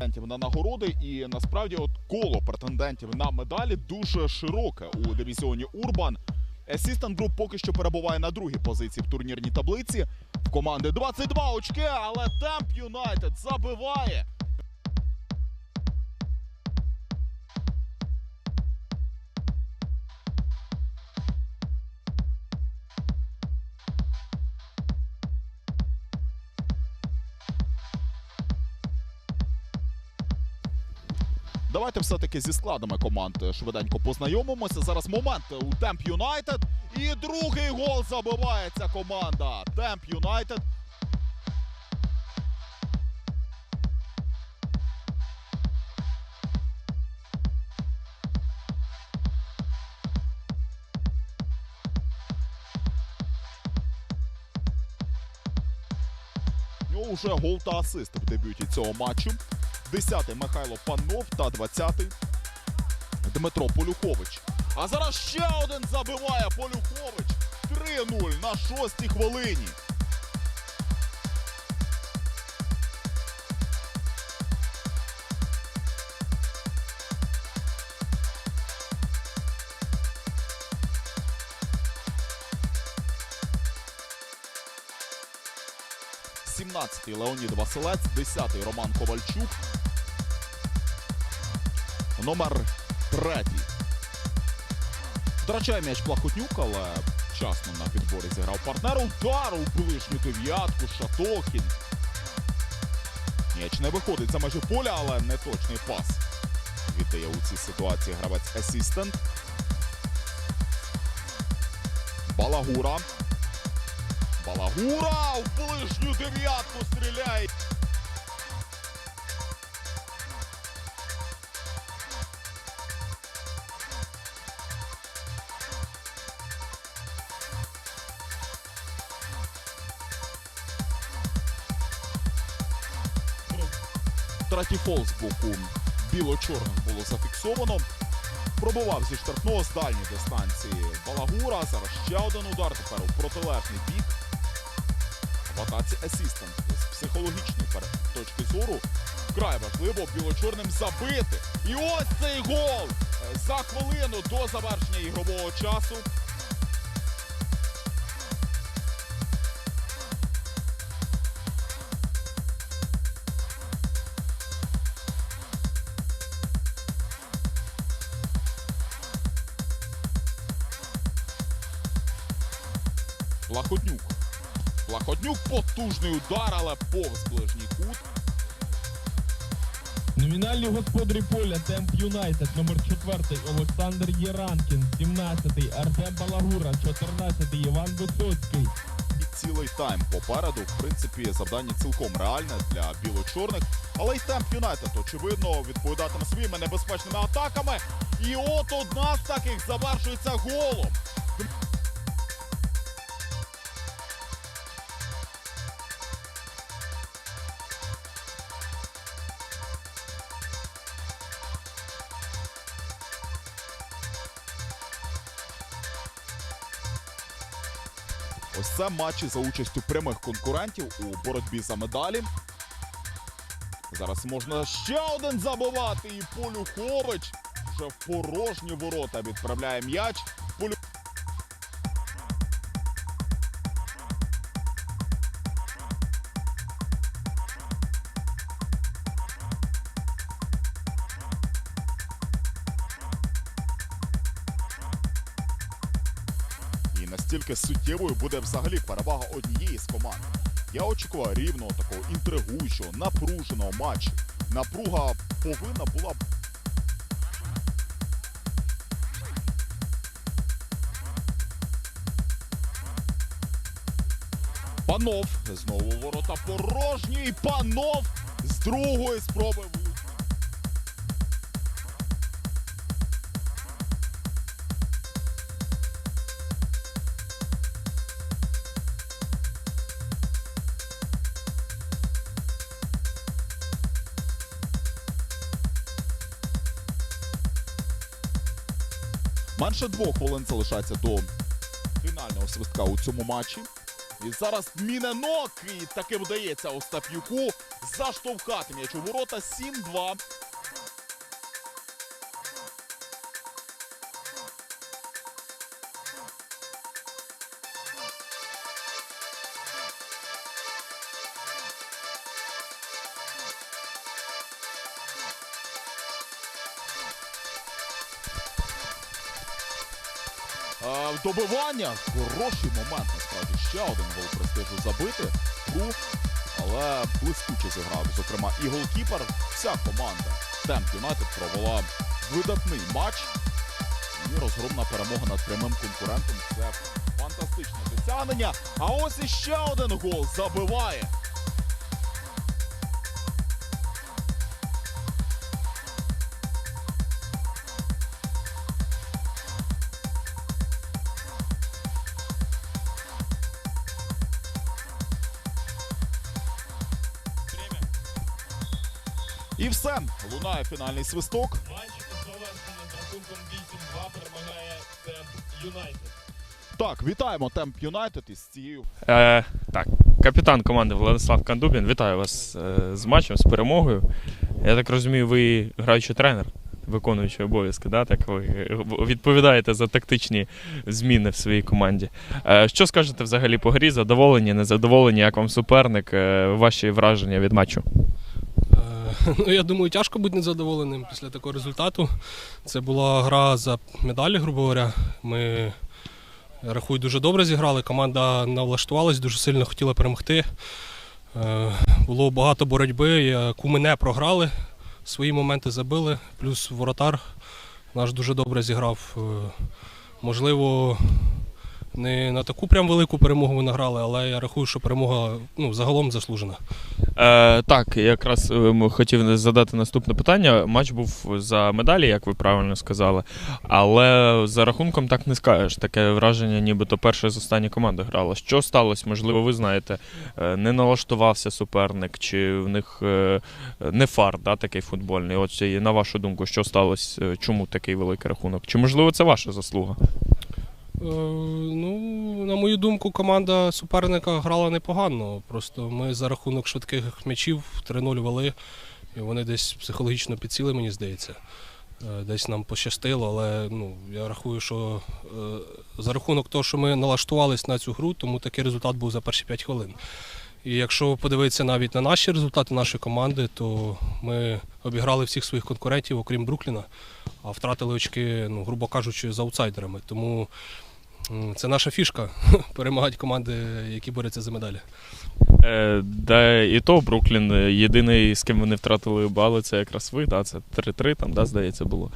На нагороди, і насправді от коло претендентів на медалі дуже широке у дивізіоні Урбан. Assistant Group поки що перебуває на другій позиції в турнірній таблиці. В команди 22 очки, але Темп Юнайтед забиває. Давайте все-таки зі складами команд швиденько познайомимося. Зараз момент у Темп Юнайтед. І другий гол забивається команда. Темп Юнайтед. У нього вже гол та асист в дебюті цього матчу. 10-й Михайло Панов та 20-й Дмитро Полюхович. А зараз ще один забиває Полюхович. 3-0 на шостій хвилині. Сімнадцятий Леонід Василець, 10-й Роман Ковальчук. Номер третій. Втрачає м'яч Плахотнюк, але вчасно на підборі зіграв партнер. Удар у ближню дев'ятку. Шатохін. М'яч не виходить за межі поля, але не точний пас. Віддає у цій ситуації гравець асістент. Балагура. Балагура в ближню дев'ятку стріляє. Третій фол з боку біло-чорних було зафіксовано. Пробував зі штрафного з дальньої дистанції Балагура. Зараз ще один удар тепер у протилежний бік. В атаці з психологічної точки зору. Вкрай важливо біло-чорним забити. І ось цей гол Е, за хвилину до завершення ігрового часу. Плахотнюк. Плахотнюк потужний удар, але повз ближній кут. Номінальні господарі поля Темп Юнайтед, номер 4 Олександр Єранкін, 17 Артем Балагура, 14 Іван Висоцький. І цілий тайм попереду. В принципі, завдання цілком реальне для біло-чорних. Але й темп Юнайтед, очевидно, відповідатиме своїми небезпечними атаками. І от одна з таких завершується голом. Ось це матчі за участю прямих конкурентів у боротьбі за медалі. Зараз можна ще один забивати. І Полюхович вже в порожні ворота відправляє м'яч. настільки суттєвою буде взагалі перевага однієї з команд. Я очікував рівного, такого інтригуючого, напруженого матчу. Напруга повинна була. Панов знову ворота порожні. І Панов з другої спроби. Менше двох хвилин залишається до фінального свистка у цьому матчі. І зараз міненок, і таки вдається Остап'юку заштовхати м'яч у ворота 7-2. Добивання. Хороший момент, насправді. Ще один гол престижу забити. Тру. Але блискуче зіграв. Зокрема, і голкіпер. Вся команда Темп Юнайтед провела видатний матч. І розгромна перемога над прямим конкурентом. Це фантастичне досягнення. А ось іще один гол забиває. І все. Лунає фінальний свисток. Матч завершений з рахунком 8-2 перемагає Темп Юнайтед. Так, вітаємо Темп Юнайтед із цією Е, так, капітан команди Владислав Кандубін. Вітаю вас е, з матчем, з перемогою. Я так розумію, ви граючий тренер, виконуючий обов'язки, да? так ви відповідаєте за тактичні зміни в своїй команді. Е, що скажете взагалі по грі? Задоволені, незадоволені, як вам суперник, е, ваші враження від матчу? Ну, я думаю, тяжко бути незадоволеним після такого результату. Це була гра за медалі, грубо говоря. Ми, рахую, дуже добре зіграли. Команда налаштувалась, дуже сильно хотіла перемогти. Е, Було багато боротьби, яку ми не програли. Свої моменти забили. Плюс воротар наш дуже добре зіграв. Е, Можливо, не на таку прям велику перемогу ми награли, але я рахую, що перемога ну, загалом заслужена. Е, так, якраз е, хотів задати наступне питання. Матч був за медалі, як ви правильно сказали. Але за рахунком так не скажеш. Таке враження, нібито перша з останні команда грала. Що сталося? Можливо, ви знаєте, е, не налаштувався суперник, чи в них е, не фар, да, такий футбольний. От на вашу думку, що сталося? Чому такий великий рахунок? Чи можливо це ваша заслуга? Е, Ну, на мою думку, команда суперника грала непогано. Просто ми за рахунок швидких м'ячів 3-0 вели, і вони десь психологічно підсіли, мені здається. Е, Десь нам пощастило, але ну, я рахую, що е, за рахунок того, що ми налаштувались на цю гру, тому такий результат був за перші 5 хвилин. І якщо подивитися навіть на наші результати нашої команди, то ми обіграли всіх своїх конкурентів, окрім Брукліна, а втратили очки, ну, грубо кажучи, з аутсайдерами. Тому Це наша фішка перемагати команди, які борються за медалі. Е, да, і то Бруклін е, єдиний, з ким вони втратили бали, це якраз ви. Да, це 3-3, там, да, здається, було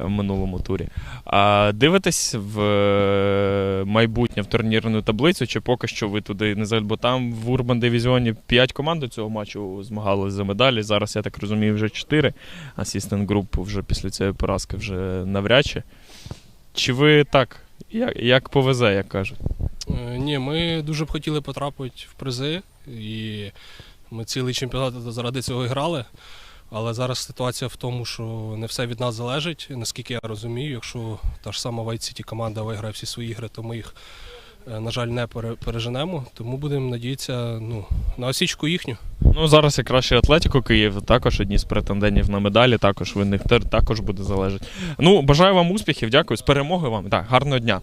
е, в минулому турі. А дивитесь в е, майбутнє в турнірну таблицю, чи поки що ви туди не заль, бо там в Урбан дивізіоні 5 команд до цього матчу змагалися за медалі. Зараз, я так розумію, вже 4. Асістент груп вже після цієї поразки вже навряд чи. Чи ви так, як, як повезе, як кажуть? Е, Ні, ми дуже б хотіли потрапити в призи, і ми цілий чемпіонат заради цього і грали. Але зараз ситуація в тому, що не все від нас залежить. Наскільки я розумію, якщо та ж сама White City команда виграє всі свої ігри, то ми їх, на жаль, не переженемо. Тому будемо надіятися ну, на осічку їхню. Ну, зараз якраз ще Атлетіко Київ, також одні з претендентів на медалі, також від них також буде залежати. Ну, бажаю вам успіхів, дякую. З перемоги вам. Так, гарного дня.